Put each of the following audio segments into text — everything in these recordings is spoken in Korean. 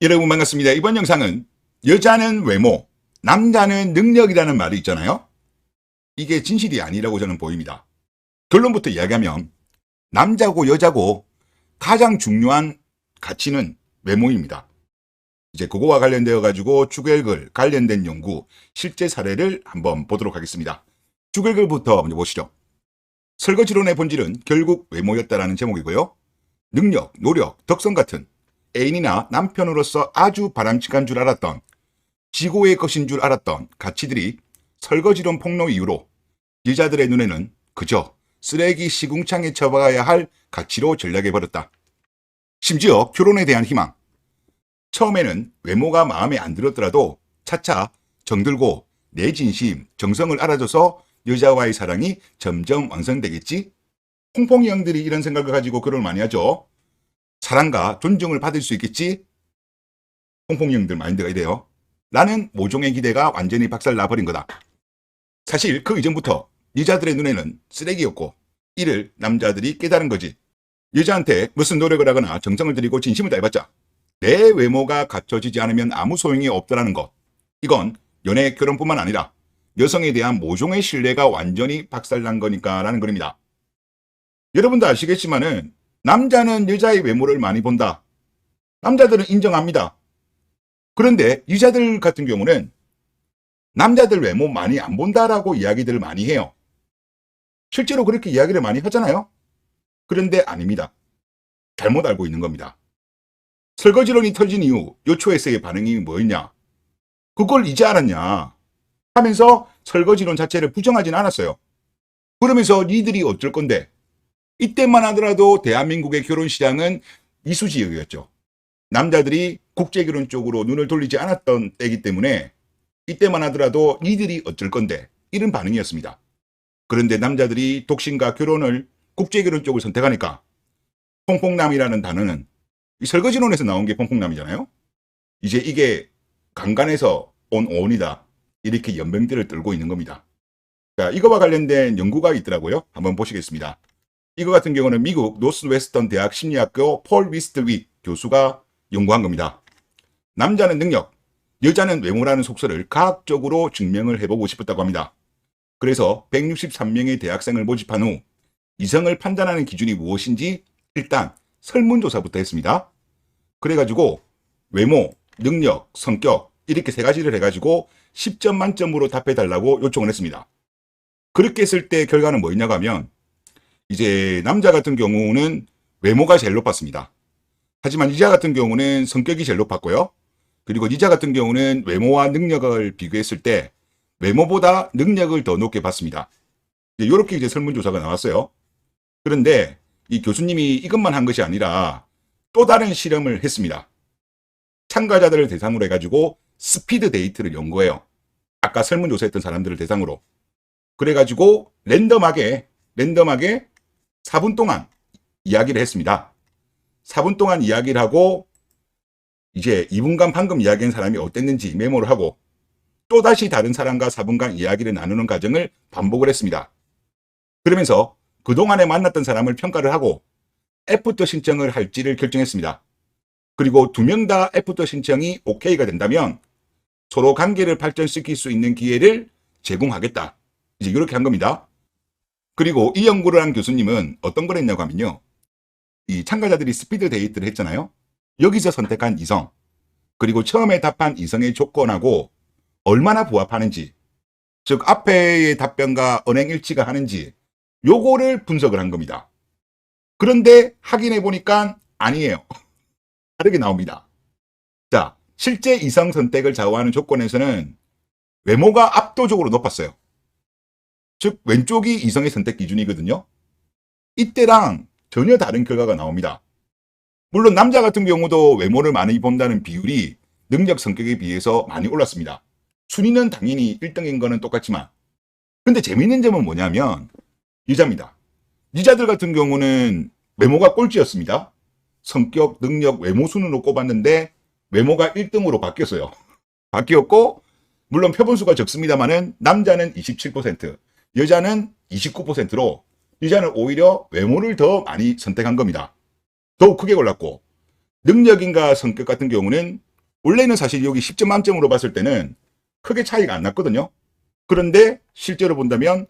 여러분 반갑습니다. 이번 영상은 여자는 외모, 남자는 능력이라는 말이 있잖아요. 이게 진실이 아니라고 저는 보입니다. 결론부터 이야기하면 남자고 여자고 가장 중요한 가치는 외모입니다. 이제 그거와 관련되어 가지고 주결글 관련된 연구 실제 사례를 한번 보도록 하겠습니다. 주결글부터 먼저 보시죠. 설거지론의 본질은 결국 외모였다라는 제목이고요. 능력, 노력, 덕성 같은 애인이나 남편으로서 아주 바람직한 줄 알았던 지고의 것인 줄 알았던 가치들이 설거지론 폭로 이후로 여자들의 눈에는 그저 쓰레기 시궁창에 처박아야 할 가치로 전락해버렸다. 심지어 결혼에 대한 희망. 처음에는 외모가 마음에 안 들었더라도 차차 정들고 내 진심, 정성을 알아줘서 여자와의 사랑이 점점 완성되겠지? 퐁퐁이 형들이 이런 생각을 가지고 결혼을 많이 하죠. 사랑과 존중을 받을 수 있겠지? 퐁퐁이 형들 마인드가 이래요. 나는 모종의 기대가 완전히 박살 나버린 거다. 사실 그 이전부터 여자들의 눈에는 쓰레기였고 이를 남자들이 깨달은 거지. 여자한테 무슨 노력을 하거나 정성을 들이고 진심을 다해봤자 내 외모가 갖춰지지 않으면 아무 소용이 없다라는 것. 이건 연애 결혼뿐만 아니라 여성에 대한 모종의 신뢰가 완전히 박살난 거니까라는 겁니다. 여러분도 아시겠지만은 남자는 여자의 외모를 많이 본다. 남자들은 인정합니다. 그런데 여자들 같은 경우는 남자들 외모 많이 안 본다라고 이야기들을 많이 해요. 실제로 그렇게 이야기를 많이 하잖아요. 그런데 아닙니다. 잘못 알고 있는 겁니다. 설거지론이 터진 이후 요초에서의 반응이 뭐였냐? 그걸 이제 알았냐? 하면서 설거지론 자체를 부정하진 않았어요. 그러면서 니들이 어쩔 건데 이때만 하더라도 대한민국의 결혼 시장은 이수지역이었죠. 남자들이 국제 결혼 쪽으로 눈을 돌리지 않았던 때이기 때문에 이때만 하더라도 니들이 어쩔 건데 이런 반응이었습니다. 그런데 남자들이 독신과 결혼을 국제 결혼 쪽을 선택하니까 퐁퐁남이라는 단어는 이 설거지론에서 나온 게 퐁퐁남이잖아요. 이제 이게 강간에서 온 오온이다. 이렇게 연병들을 떨고 있는 겁니다. 자, 이거와 관련된 연구가 있더라고요. 한번 보시겠습니다. 이거 같은 경우는 미국 노스웨스턴 대학 심리학교 폴 위스트윗 교수가 연구한 겁니다. 남자는 능력, 여자는 외모라는 속설을 과학적으로 증명을 해보고 싶었다고 합니다. 그래서 163명의 대학생을 모집한 후 이성을 판단하는 기준이 무엇인지 일단 설문조사부터 했습니다. 그래가지고 외모, 능력, 성격 이렇게 세 가지를 해가지고 10점 만점으로 답해달라고 요청을 했습니다. 그렇게 했을 때 결과는 뭐였냐고 하면 이제 남자 같은 경우는 외모가 제일 높았습니다. 하지만 이자 같은 경우는 성격이 제일 높았고요. 그리고 이자 같은 경우는 외모와 능력을 비교했을 때 외모보다 능력을 더 높게 봤습니다. 이렇게 이제 설문조사가 나왔어요. 그런데 이 교수님이 이것만 한 것이 아니라 또 다른 실험을 했습니다. 참가자들을 대상으로 해가지고 스피드 데이트를 연구해요. 아까 설문조사했던 사람들을 대상으로. 그래가지고 랜덤하게, 랜덤하게 4분 동안 이야기를 했습니다. 4분 동안 이야기를 하고 이제 2분간 방금 이야기한 사람이 어땠는지 메모를 하고 또다시 다른 사람과 4분간 이야기를 나누는 과정을 반복을 했습니다. 그러면서 그동안에 만났던 사람을 평가를 하고 애프터 신청을 할지를 결정했습니다. 그리고 두 명 다 애프터 신청이 오케이가 된다면 서로 관계를 발전시킬 수 있는 기회를 제공하겠다. 이제 이렇게 한 겁니다. 그리고 이 연구를 한 교수님은 어떤 걸 했냐고 하면요. 이 참가자들이 스피드 데이트를 했잖아요. 여기서 선택한 이성, 그리고 처음에 답한 이성의 조건하고 얼마나 부합하는지, 즉 앞에의 답변과 언행 일치가 하는지 요거를 분석을 한 겁니다. 그런데 확인해 보니까 아니에요. 다르게 나옵니다. 자, 실제 이성 선택을 좌우하는 조건에서는 외모가 압도적으로 높았어요. 즉 왼쪽이 이성의 선택 기준이거든요. 이때랑 전혀 다른 결과가 나옵니다. 물론 남자 같은 경우도 외모를 많이 본다는 비율이 능력 성격에 비해서 많이 올랐습니다. 순위는 당연히 1등인 거는 똑같지만 근데 재밌는 점은 뭐냐면 여자입니다. 여자들 같은 경우는 외모가 꼴찌였습니다. 성격, 능력, 외모 순으로 꼽았는데 외모가 1등으로 바뀌었어요. 바뀌었고 물론 표본수가 적습니다만은 남자는 27%, 여자는 29%로 여자는 오히려 외모를 더 많이 선택한 겁니다. 더욱 크게 골랐고 능력인가 성격 같은 경우는 원래는 사실 여기 10점 만점으로 봤을 때는 크게 차이가 안 났거든요. 그런데 실제로 본다면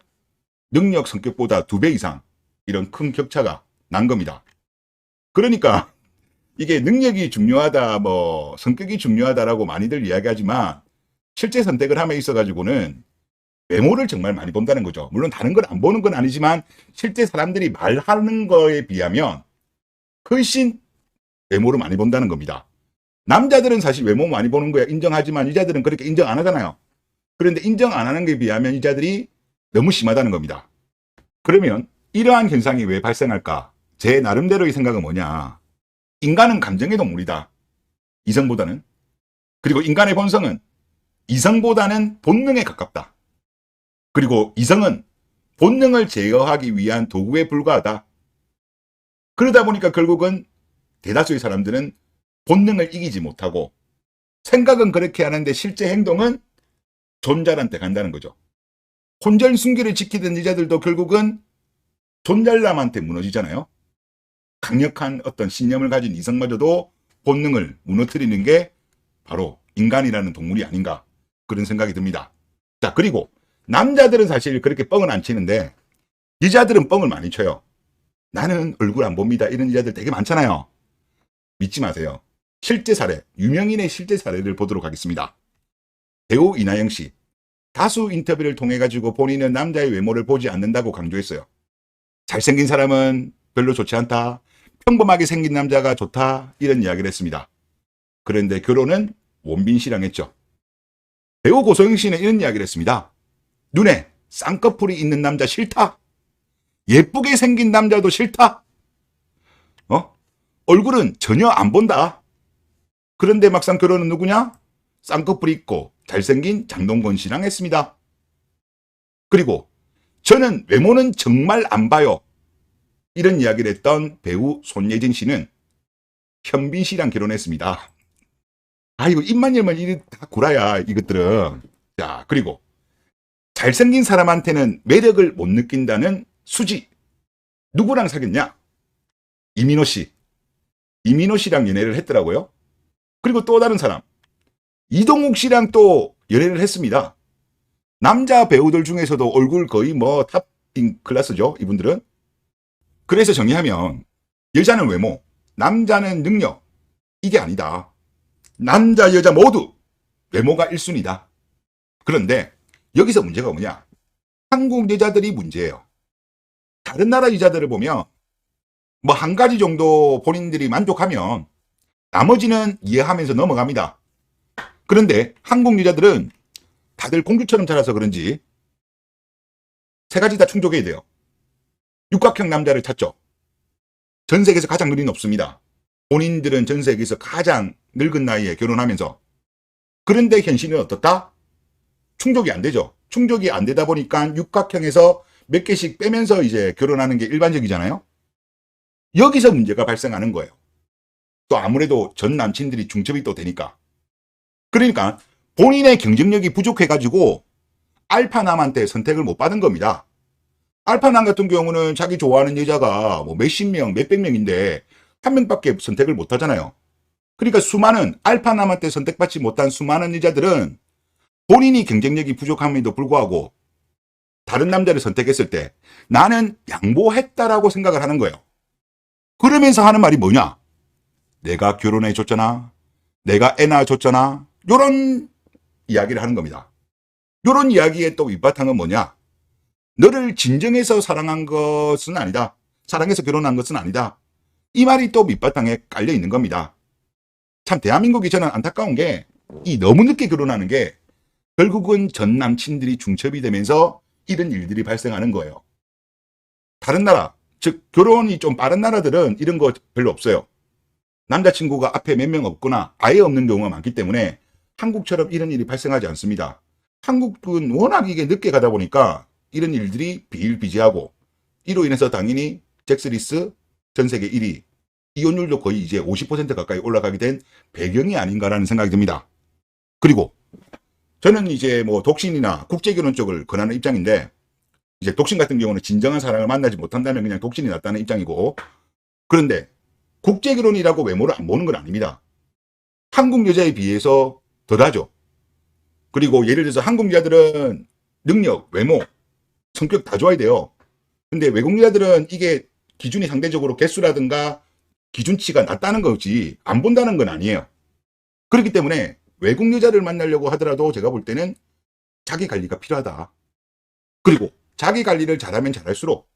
능력 성격보다 두 배 이상 이런 큰 격차가 난 겁니다. 그러니까 이게 능력이 중요하다, 뭐 성격이 중요하다라고 많이들 이야기하지만 실제 선택을 함에 있어 가지고는 외모를 정말 많이 본다는 거죠. 물론 다른 걸 안 보는 건 아니지만 실제 사람들이 말하는 거에 비하면 훨씬 외모를 많이 본다는 겁니다. 남자들은 사실 외모 많이 보는 거야 인정하지만 여자들은 그렇게 인정 안 하잖아요. 그런데 인정 안 하는 게 비하면 여자들이 너무 심하다는 겁니다. 그러면 이러한 현상이 왜 발생할까? 제 나름대로의 생각은 뭐냐? 인간은 감정의 동물이다. 이성보다는. 그리고 인간의 본성은 이성보다는 본능에 가깝다. 그리고 이성은 본능을 제어하기 위한 도구에 불과하다. 그러다 보니까 결국은 대다수의 사람들은 본능을 이기지 못하고 생각은 그렇게 하는데 실제 행동은 존잘한테 간다는 거죠. 순결을 지키던 여자들도 결국은 존잘남한테 무너지잖아요. 강력한 어떤 신념을 가진 이성마저도 본능을 무너뜨리는 게 바로 인간이라는 동물이 아닌가 그런 생각이 듭니다. 자 그리고 남자들은 사실 그렇게 뻥은 안 치는데 여자들은 뻥을 많이 쳐요. 나는 얼굴 안 봅니다. 이런 여자들 되게 많잖아요. 믿지 마세요. 실제 사례, 유명인의 실제 사례를 보도록 하겠습니다. 배우 이나영 씨. 다수 인터뷰를 통해 가지고 본인은 남자의 외모를 보지 않는다고 강조했어요. 잘생긴 사람은 별로 좋지 않다. 평범하게 생긴 남자가 좋다. 이런 이야기를 했습니다. 그런데 결혼은 원빈 씨랑 했죠. 배우 고소영 씨는 이런 이야기를 했습니다. 눈에 쌍꺼풀이 있는 남자 싫다. 예쁘게 생긴 남자도 싫다. 어? 얼굴은 전혀 안 본다. 그런데 막상 결혼은 누구냐? 쌍꺼풀이 있고 잘생긴 장동건 씨랑 했습니다. 그리고 저는 외모는 정말 안 봐요. 이런 이야기를 했던 배우 손예진 씨는 현빈 씨랑 결혼했습니다. 아, 이거 입만 열면 이게 다 구라야, 이것들은. 자, 그리고 잘생긴 사람한테는 매력을 못 느낀다는 수지. 누구랑 사귀었냐? 이민호 씨. 이민호 씨랑 연애를 했더라고요. 그리고 또 다른 사람. 이동욱 씨랑 또 연애를 했습니다. 남자 배우들 중에서도 얼굴 거의 뭐 탑인 클래스죠, 이분들은. 그래서 정리하면 여자는 외모, 남자는 능력. 이게 아니다. 남자, 여자 모두 외모가 1순위다. 그런데 여기서 문제가 뭐냐? 한국 여자들이 문제예요. 다른 나라 여자들을 보면 뭐 한 가지 정도 본인들이 만족하면 나머지는 이해하면서 넘어갑니다. 그런데 한국 여자들은 다들 공주처럼 자라서 그런지 세 가지 다 충족해야 돼요. 육각형 남자를 찾죠. 전 세계에서 가장 눈이 높습니다. 본인들은 전 세계에서 가장 늙은 나이에 결혼하면서 그런데 현실은 어떻다? 충족이 안 되죠. 충족이 안 되다 보니까 육각형에서 몇 개씩 빼면서 이제 결혼하는 게 일반적이잖아요. 여기서 문제가 발생하는 거예요. 또 아무래도 전 남친들이 중첩이 또 되니까. 그러니까 본인의 경쟁력이 부족해가지고 알파남한테 선택을 못 받은 겁니다. 알파남 같은 경우는 자기 좋아하는 여자가 뭐 몇십 명, 몇백 명인데 한 명밖에 선택을 못 하잖아요. 그러니까 수많은 알파남한테 선택받지 못한 수많은 여자들은 본인이 경쟁력이 부족함에도 불구하고 다른 남자를 선택했을 때 나는 양보했다라고 생각을 하는 거예요. 그러면서 하는 말이 뭐냐? 내가 결혼해 줬잖아. 내가 애 낳아 줬잖아. 요런 이야기를 하는 겁니다. 요런 이야기의 또 밑바탕은 뭐냐? 너를 진정해서 사랑한 것은 아니다. 사랑해서 결혼한 것은 아니다. 이 말이 또 밑바탕에 깔려 있는 겁니다. 참 대한민국이 저는 안타까운 게 이 너무 늦게 결혼하는 게 결국은 전 남친들이 중첩이 되면서 이런 일들이 발생하는 거예요. 다른 나라, 즉 결혼이 좀 빠른 나라들은 이런 거 별로 없어요. 남자친구가 앞에 몇 명 없거나 아예 없는 경우가 많기 때문에 한국처럼 이런 일이 발생하지 않습니다. 한국은 워낙 이게 늦게 가다 보니까 이런 일들이 비일비재하고 이로 인해서 당연히 잭스리스 전 세계 1위 이혼율도 거의 이제 50% 가까이 올라가게 된 배경이 아닌가라는 생각이 듭니다. 그리고 저는 이제 뭐 독신이나 국제결혼 쪽을 권하는 입장인데 이제 독신 같은 경우는 진정한 사랑을 만나지 못한다면 그냥 독신이 낫다는 입장이고 그런데 국제결혼이라고 외모를 안 보는 건 아닙니다. 한국 여자에 비해서 덜하죠. 그리고 예를 들어서 한국 여자들은 능력, 외모, 성격 다 좋아야 돼요. 근데 외국 여자들은 이게 기준이 상대적으로 개수라든가 기준치가 낮다는 거지 안 본다는 건 아니에요. 그렇기 때문에 외국 여자를 만나려고 하더라도 제가 볼 때는 자기 관리가 필요하다. 그리고 자기 관리를 잘하면 잘할수록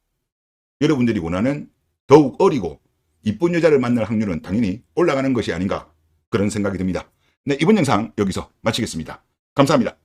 여러분들이 원하는 더욱 어리고 이쁜 여자를 만날 확률은 당연히 올라가는 것이 아닌가 그런 생각이 듭니다. 네, 이번 영상 여기서 마치겠습니다. 감사합니다.